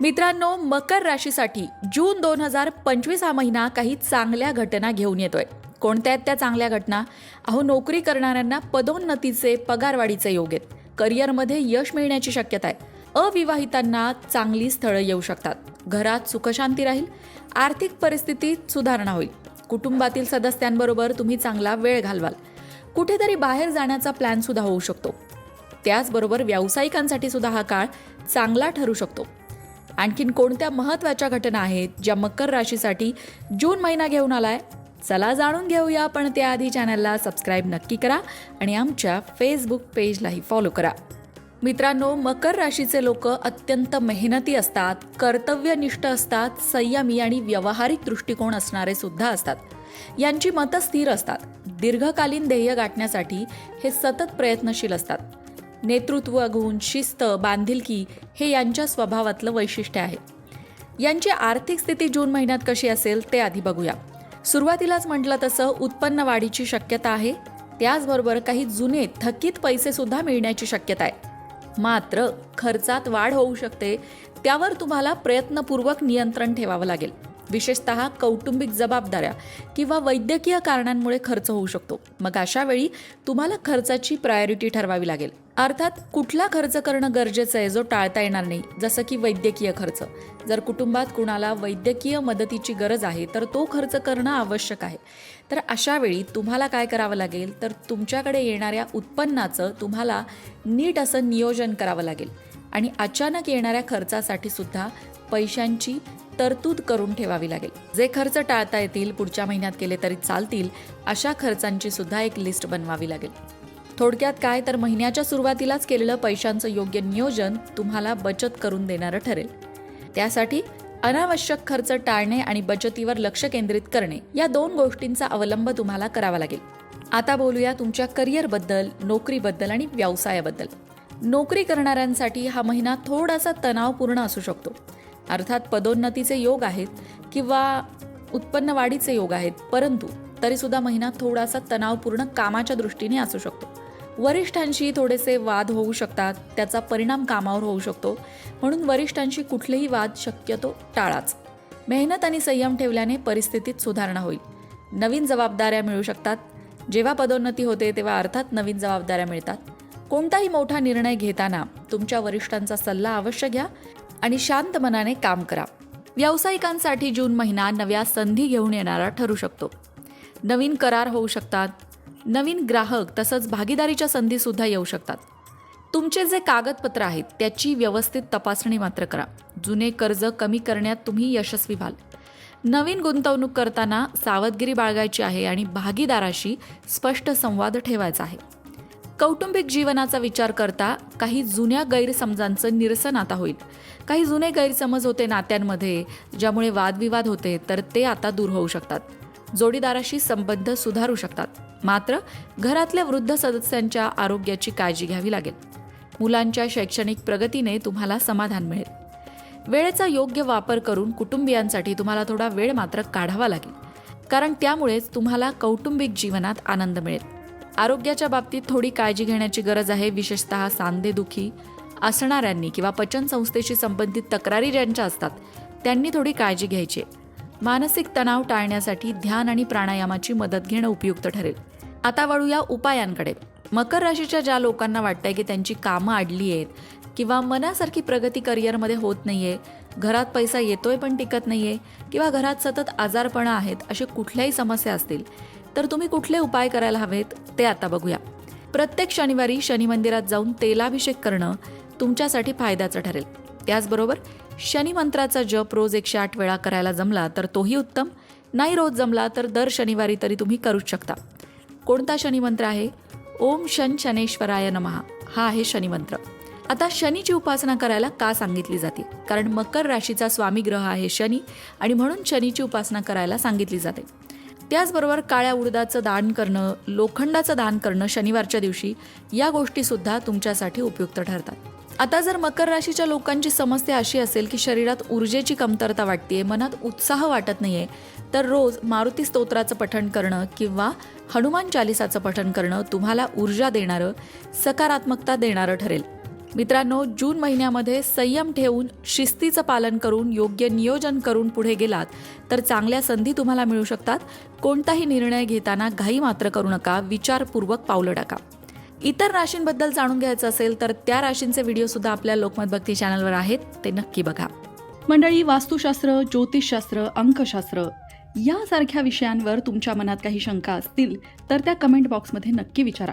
मित्रांनो मकर राशीसाठी जून दोन हजार पंचवीस हा महिना काही चांगल्या घटना घेऊन येतोय. कोणत्या आहेत त्या चांगल्या घटना? अहो नोकरी करणाऱ्यांना पदोन्नतीचे पगारवाढीचे योग आहेत. करिअरमध्ये यश मिळण्याची शक्यता आहे. अविवाहितांना चांगली स्थळं येऊ शकतात. घरात सुखशांती राहील. आर्थिक परिस्थितीत सुधारणा होईल. कुटुंबातील सदस्यांबरोबर तुम्ही चांगला वेळ घालवाल. कुठेतरी बाहेर जाण्याचा प्लॅन सुद्धा होऊ शकतो. त्याचबरोबर व्यावसायिकांसाठी सुद्धा हा काळ चांगला ठरू शकतो. आणखीन कोणत्या महत्त्वाच्या घटना आहेत ज्या मकर राशीसाठी जून महिना घेऊन आलाय? चला जाणून घेऊया. पण त्याआधी चॅनलला सबस्क्राईब नक्की करा आणि आमच्या फेसबुक पेजलाही फॉलो करा. मित्रांनो मकर राशीचे लोक अत्यंत मेहनती असतात कर्तव्यनिष्ठ असतात संयमी आणि व्यावहारिक दृष्टिकोन असणारे सुद्धा असतात. यांची मतं स्थिर असतात. दीर्घकालीन ध्येय गाठण्यासाठी हे सतत प्रयत्नशील असतात. नेतृत्व गुण शिस्त बांधिलकी हे यांच्या स्वभावातलं वैशिष्ट्य आहे. यांची आर्थिक स्थिती जून महिन्यात कशी असेल ते आधी बघूया. सुरुवातीलाच म्हटलं तसं उत्पन्न वाढीची शक्यता आहे. त्याचबरोबर काही जुने थकीत पैसे सुद्धा मिळण्याची शक्यता आहे. मात्र खर्चात वाढ होऊ शकते त्यावर तुम्हाला प्रयत्नपूर्वक नियंत्रण ठेवावं लागेल. विशेषत कौटुंबिक जबाबदाऱ्या किंवा वैद्यकीय कारणांमुळे खर्च होऊ शकतो. मग अशा वेळी तुम्हाला खर्चाची प्रायोरिटी ठरवावी लागेल. अर्थात कुठला खर्च करणं गरजेचं आहे जो टाळता येणार नाही जसं की वैद्यकीय खर्च. जर कुटुंबात कुणाला वैद्यकीय मदतीची गरज आहे तर तो खर्च करणं आवश्यक आहे. तर अशा वेळी तुम्हाला काय करावं लागेल? तर तुमच्याकडे येणाऱ्या उत्पन्नाचं तुम्हाला नीट असं नियोजन करावं लागेल. आणि अचानक येणाऱ्या खर्चासाठी सुद्धा पैशांची तरतूद करून ठेवावी लागेल. जे खर्च टाळता येतील पुढच्या महिन्यात केले तरी चालतील अशा खर्चांची सुद्धा एक लिस्ट बनवावी लागेल. थोडक्यात काय तर महिन्याच्या सुरुवातीलाच केलेलं पैशांचं योग्य नियोजन तुम्हाला बचत करून देणारं ठरेल. त्यासाठी अनावश्यक खर्च टाळणे आणि बचतीवर लक्ष केंद्रित करणे या दोन गोष्टींचा अवलंब तुम्हाला करावा लागेल. आता बोलूया तुमच्या करिअरबद्दल नोकरीबद्दल आणि व्यवसायाबद्दल. नोकरी करणाऱ्यांसाठी हा महिना थोडासा तणावपूर्ण असू शकतो. अर्थात पदोन्नतीचे योग आहेत किंवा उत्पन्न वाढीचे योग आहेत परंतु तरीसुद्धा महिना थोडासा तणावपूर्ण कामाच्या दृष्टीने असू शकतो. वरिष्ठांशी थोडेसे वाद होऊ शकतात त्याचा परिणाम कामावर होऊ शकतो. म्हणून वरिष्ठांशी कुठलेही वाद शक्यतो टाळाच. मेहनत आणि संयम ठेवल्याने परिस्थितीत सुधारणा होईल. नवीन जबाबदाऱ्या मिळू शकतात. जेव्हा पदोन्नती होते तेव्हा अर्थात नवीन जबाबदाऱ्या मिळतात. कोणताही मोठा निर्णय घेताना तुमच्या वरिष्ठांचा सल्ला अवश्य घ्या आणि शांत मनाने काम करा. व्यावसायिकांसाठी जून महिना नव्या संधी घेऊन येणारा ठरू शकतो. नवीन करार होऊ शकतात. नवीन ग्राहक तसंच भागीदारीच्या संधीसुद्धा येऊ शकतात. तुमचे जे कागदपत्र आहेत त्याची व्यवस्थित तपासणी मात्र करा. जुने कर्ज कमी करण्यात तुम्ही यशस्वी व्हाल. नवीन गुंतवणूक करताना सावधगिरी बाळगायची आहे आणि भागीदाराशी स्पष्ट संवाद ठेवायचा आहे. कौटुंबिक जीवनाचा विचार करता काही जुन्या गैरसमजांचं निरसन आता होईल. काही जुने गैरसमज होते नात्यांमध्ये ज्यामुळे वादविवाद होते तर ते आता दूर होऊ शकतात. जोडीदाराशी संबंध सुधारू शकतात. मात्र घरातल्या वृद्ध सदस्यांच्या आरोग्याची काळजी घ्यावी लागेल. मुलांच्या शैक्षणिक प्रगतीने तुम्हाला समाधान मिळेल. वेळेचा योग्य वापर करून कुटुंबियांसाठी तुम्हाला थोडा वेळ मात्र काढावा लागेल. कारण त्यामुळेच तुम्हाला कौटुंबिक जीवनात आनंद मिळेल. आरोग्याच्या बाबतीत थोडी काळजी घेण्याची गरज आहे विशेषतः सांधेदुखी असणाऱ्यांनी किंवा पचनसंस्थेशी संबंधित तक्रारी ज्यांच्या असतात त्यांनी थोडी काळजी घ्यायची आहे. मानसिक तणाव टाळण्यासाठी ध्यान आणि प्राणायामाची मदत घेणं उपयुक्त ठरेल आता वळूया उपायांकडे मकर राशीच्या ज्या लोकांना वाटतंय की त्यांची कामं अडली आहेत किंवा मनासारखी प्रगती करिअरमध्ये होत नाहीये घरात पैसा येतोय पण टिकत नाहीये किंवा घरात सतत आजारपणं आहेत अशा कुठल्याही समस्या असतील तर तुम्ही कुठले उपाय करायला हवेत ते आता बघूया. प्रत्येक शनिवारी शनी मंदिरात जाऊन तेलाभिषेक करणं तुमच्यासाठी फायद्याचं ठरेल. त्याचबरोबर शनिमंत्राचा जप रोज एकशे आठ वेळा करायला जमला तर तोही उत्तम नाही रोज जमला तर दर शनिवारी तरी तुम्ही करूच शकता. कोणता शनिमंत्र आहे? ओम शन शनेश्वराय नमहा हा आहे शनिमंत्र. आता शनीची उपासना करायला का सांगितली जाते? कारण मकर राशीचा स्वामी ग्रह आहे शनी आणि म्हणून शनीची उपासना करायला सांगितली जाते. त्याचबरोबर काळ्या उडदाचं दान करणं लोखंडाचं दान करणं शनिवारच्या दिवशी या गोष्टीसुद्धा तुमच्यासाठी उपयुक्त ठरतात. आता जर मकर राशीच्या लोकांची समस्या अशी असेल की शरीरात ऊर्जेची कमतरता वाटते मनात उत्साह वाटत नाहीये तर रोज मारुती स्तोत्राचं पठण करणं किंवा हनुमान चालिसाचं पठण करणं तुम्हाला ऊर्जा देणारं सकारात्मकता देणारं ठरेल. मित्रांनो जून महिन्यामध्ये संयम ठेवून शिस्तीचं पालन करून योग्य नियोजन करून पुढे गेलात तर चांगल्या संधी तुम्हाला मिळू शकतात. कोणताही निर्णय घेताना घाई मात्र करू नका विचारपूर्वक पावलं टाका. इतर राशींबद्दल जाणून घ्यायचं असेल तर त्या राशींचे व्हिडिओसुद्धा आपल्या लोकमत भक्ती चॅनलवर आहेत. ते नक्की बघा. मंडळी वास्तुशास्त्र ज्योतिषशास्त्र अंकशास्त्र यासारख्या विषयांवर तुमच्या मनात काही शंका असतील तर त्या कमेंट बॉक्समध्ये नक्की विचारा.